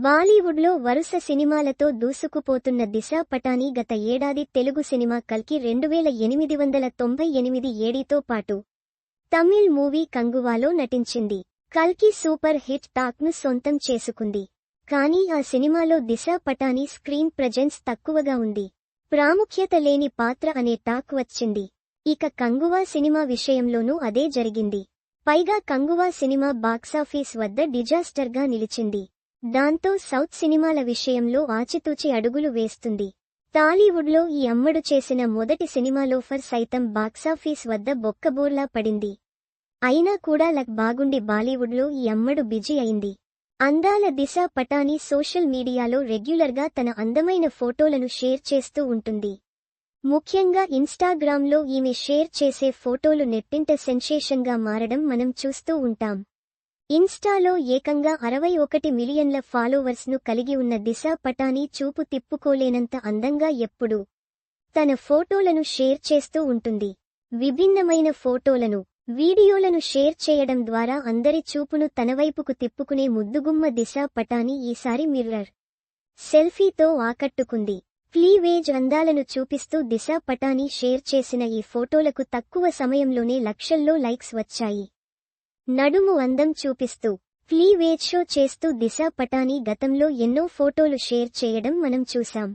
బాలీవుడ్లో వరుస సినిమాలతో దూసుకుపోతున్న దిశా పటాని గత ఏడాది తెలుగు సినిమా కల్కి రెండువేల ఎనిమిది వందల తొంభై ఎనిమిది ఏడితో పాటు తమిళ్ మూవీ కంగువాలో నటించింది. కల్కి సూపర్ హిట్ టాక్ను సొంతం చేసుకుంది. కానీ ఆ సినిమాలో దిశా పటాని స్క్రీన్ ప్రజెన్స్ తక్కువగా ఉంది. ప్రాముఖ్యత లేని పాత్ర అనే టాక్ వచ్చింది. ఇక కంగువా సినిమా విషయంలోనూ అదే జరిగింది. పైగా కంగువా సినిమా బాక్సాఫీస్ వద్ద డిజాస్టర్గా నిలిచింది. దాంతో సౌత్ సినిమాల విషయంలో ఆచితూచి అడుగులు వేస్తుంది. టాలీవుడ్లో ఈ అమ్మడు చేసిన మొదటి సినిమాలోఫర్ సైతం బాక్సాఫీస్ వద్ద బొక్కబోర్లా పడింది. అయినా కూడా లక్ బాగుండి బాలీవుడ్లో ఈ అమ్మడు బిజీ అయింది. అందాల దిశ పటాని సోషల్ మీడియాలో రెగ్యులర్గా తన అందమైన ఫోటోలను షేర్ చేస్తూ ఉంటుంది. ముఖ్యంగా ఇన్స్టాగ్రామ్లో ఈమె షేర్ చేసే ఫోటోలు నెట్టింట సెన్సేషన్గా మారడం మనం చూస్తూ ఉంటాం. ఇన్స్టాలో ఏకంగా అరవై ఒకటి మిలియన్ల ఫాలోవర్స్ను కలిగి ఉన్న దిశా పటానీ చూపు తిప్పుకోలేనంత అందంగా ఎప్పుడూ తన ఫోటోలను షేర్ చేస్తూ ఉంటుంది. విభిన్నమైన ఫోటోలను వీడియోలను షేర్ చేయడం ద్వారా అందరి చూపును తనవైపుకు తిప్పుకునే ముద్దుగుమ్మ దిశా పటాని ఈసారి మిర్రర్ సెల్ఫీతో ఆకట్టుకుంది. ఫ్లీవేజ్ అందాలను చూపిస్తూ దిశా పటాని షేర్ చేసిన ఈ ఫోటోలకు తక్కువ సమయంలోనే లక్షల్లో లైక్స్ వచ్చాయి. నడుము అందం చూపిస్తూ ఫ్లీవేజ్ షో చేస్తూ దిశా పటాని గతంలో ఎన్నో ఫోటోలు షేర్ చేయడం మనం చూశాం.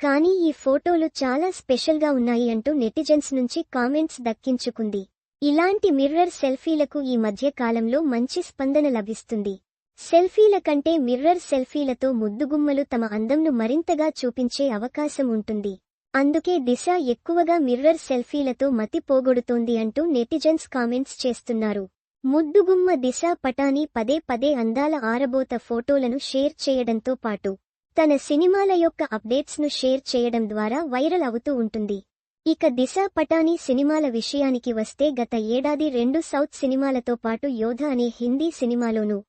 కానీ ఈ ఫోటోలు చాలా స్పెషల్గా ఉన్నాయి అంటూ నెటిజన్స్ నుంచి కామెంట్స్ దక్కించుకుంది. ఇలాంటి మిర్రర్ సెల్ఫీలకు ఈ మధ్య కాలంలో మంచి స్పందన లభిస్తుంది. సెల్ఫీల కంటే మిర్రర్ సెల్ఫీలతో ముద్దుగుమ్మలు తమ అందంను మరింతగా చూపించే అవకాశం ఉంటుంది. అందుకే దిశ ఎక్కువగా మిర్రర్ సెల్ఫీలతో మతి పోగొడుతోంది అంటూ నెటిజన్స్ కామెంట్స్ చేస్తున్నారు. ముద్దుగుమ్మ దిశ పటానీ పదే పదే అందాల ఆరబోత ఫోటోలను షేర్ చేయడంతో పాటు తన సినిమాల యొక్క అప్డేట్స్ను షేర్ చేయడం ద్వారా వైరల్ అవుతూ ఉంటుంది. ఇక దిశ పటానీ సినిమాల విషయానికి వస్తే గత ఏడాది రెండు సౌత్ సినిమాలతో పాటు యోధ అనే హిందీ సినిమాలోనూ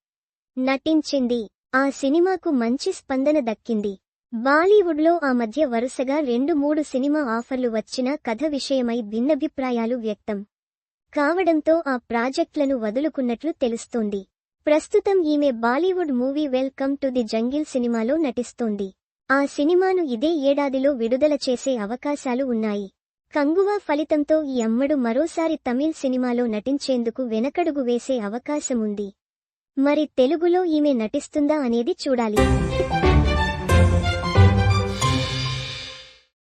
నటించింది. ఆ సినిమాకు మంచి స్పందన దక్కింది. బాలీవుడ్లో ఆ మధ్య వరుసగా రెండు మూడు సినిమా ఆఫర్లు వచ్చినా కథ విషయమై భిన్నభిప్రాయాలు వ్యక్తం. కావడంతో ఆ ప్రాజెక్టులను వదులుకున్నట్లు తెలుస్తోంది. ప్రస్తుతం ఈమె Bollywood movie Welcome to the Jungle సినిమాలో నటిస్తోంది. ఆ సినిమాను ఇదే ఏడాదిలో విడుదల చేసే అవకాశాలు ఉన్నాయి. కంగువా ఫలితంతో ఈ అమ్మడు మరోసారి తమిళ్ సినిమాలో నటించేందుకు వెనకడుగు వేసే అవకాశముంది. మరి తెలుగులో ఈమె నటిస్తుందా అనేది చూడాలి.